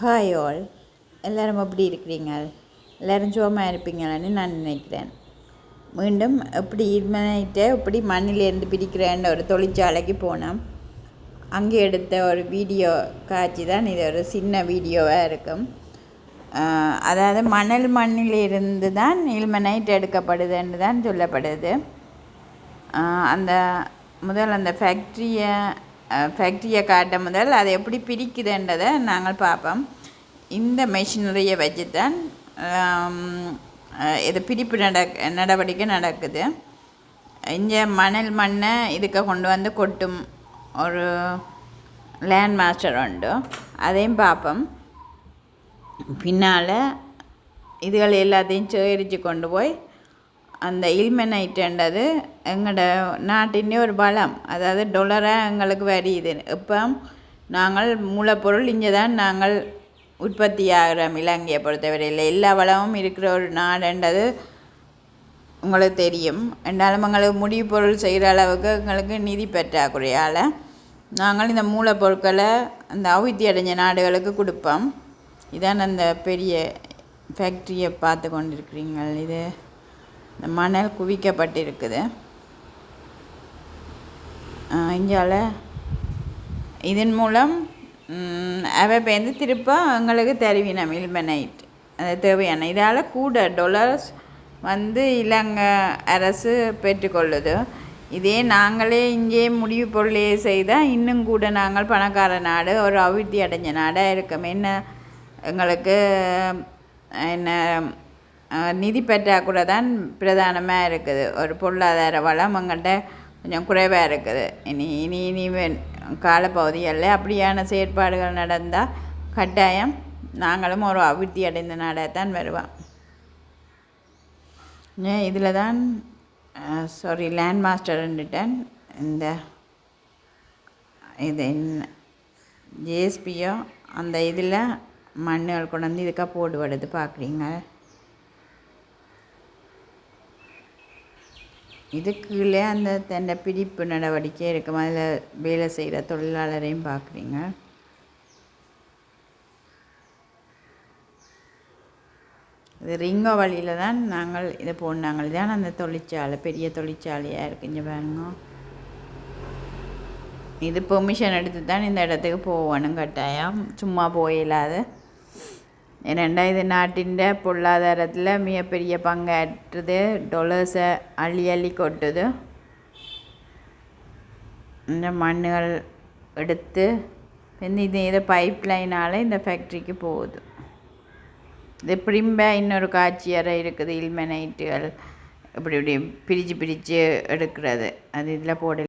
Hi all எல்லோரும் எப்படி இருக்கிறீங்க? எல்லோரும் சோமாக இருப்பீங்களான்னு நான் நினைக்கிறேன். மீண்டும் எப்படி இருமனைட்டு எப்படி மண்ணிலேருந்து பிடிக்கிறேன்னு ஒரு தொழிற்சாலைக்கு போனோம். அங்கே எடுத்த ஒரு வீடியோ காட்சி தான் இது ஒரு சின்ன வீடியோவாக இருக்கும். அதாவது மணல் மண்ணிலிருந்து தான் இல்மனைட் எடுக்கப்படுதுன்னு தான் சொல்லப்படுது அந்த முதல் அந்த ஃபேக்ட்ரியை ஃபேக்ட்ரியை காட்ட முதல் அதை எப்படி பிரிக்குதுன்றதை நாங்கள் பார்ப்போம். இந்த மெஷினரியை வச்சு தான் இது பிரிப்பு நட நடவடிக்கை நடக்குது. இங்கே மணல் மண்ணை இதுக்கு கொண்டு வந்து கொட்டும் ஒரு லேண்ட் மாஸ்டர் உண்டு. அதையும் பார்ப்போம். பின்னால் இதுகள் எல்லாத்தையும் சேகரித்து கொண்டு போய் அந்த இல்மெனைட்டுன்றது எங்களோட நாட்டின் ஒரு பலம். அதாவது டொலராக எங்களுக்கு வரியுது இப்போ நாங்கள் மூலப்பொருள் இங்கே தான் நாங்கள் உற்பத்தி ஆகிறோம் இலங்கையை பொறுத்தவரையில். எல்லா வளமும் இருக்கிற ஒரு நாடுன்றது உங்களுக்கு தெரியும். என்றாலும் எங்களுக்கு முடிவு பொருள் செய்கிற அளவுக்கு எங்களுக்கு நிதி பற்றாக்குறையால் நாங்கள் இந்த மூலப்பொருட்களை அந்த அவித்தி அடைஞ்ச நாடுகளுக்கு கொடுப்போம். இதான் அந்த பெரிய ஃபேக்ட்ரியை பார்த்து கொண்டிருக்கிறீங்கள். இது இந்த மணல் குவிக்கப்பட்டிருக்குது. இங்கால இதன் மூலம் அவை அவ பேருந்து திருப்ப எங்களுக்கு தருவினம் இல்மனைட் அது தேவையான. இதால் கூட டொலர்ஸ் வந்து இலங்கை அரசு பெற்றுக்கொள்ளுது. இதே நாங்களே இங்கே முடிவு பொருளையே செய்தால் இன்னும் கூட நாங்கள் பணக்கார நாடு ஒரு அபிவிருத்தி அடைஞ்ச நாடாக இருக்கோம். என்ன எங்களுக்கு என்ன நிதி பற்றாக்குறை தான் பிரதானமாக இருக்குது. ஒரு பொருளாதார வளம் எங்கள்கிட்ட கொஞ்சம் குறைவாக இருக்குது. இனி இனி இனி காலப்பகுதிகளில் அப்படியான செயற்பாடுகள் நடந்தால் கட்டாயம் நாங்களும் ஒரு அபிவிருத்தி அடைந்த நாடாக தான் வருவோம். இதில் தான் சாரி லேண்ட் மாஸ்டர்ன்னுட்டேன் இந்த இது என்ன ஜேஎஸ்பியோ அந்த இதில் மண்ணுகள் கொண்டு வந்து இதுக்காக போடுபடுது பார்க்குறீங்க. இதுக்குள்ளே அந்த தன்னை பிடிப்பு நடவடிக்கை இருக்கும்? அதில் வேலை செய்கிற தொழிலாளரையும் பார்க்குறீங்க இது ரிங்கோ வழியில் தான் நாங்கள் இதை போனாங்கள் தான் அந்த தொழிற்சாலை பெரிய தொழிற்சாலையாக இருக்குங்க பாருங்க. இது பெர்மிஷன் எடுத்து தான் இந்த இடத்துக்கு போகணும் கட்டாயம். சும்மா போயிடாது ஏனெண்டா இது நாட்டின் பொருளாதாரத்தில் மிகப்பெரிய பங்காற்றுது. டொலர்ஸை அள்ளி அள்ளி கொட்டுது. இந்த மண்ணுகள் எடுத்து வந்து இது இதை பைப் லைனால் இந்த ஃபேக்ட்ரிக்கு போகுது. இது பிரிம்ப இன்னொரு காட்சி அறை இருக்குது. இல்மெனைட்டுகள் இப்படி இப்படி பிரித்து பிரித்து எடுக்கிறது. அது இதில் போட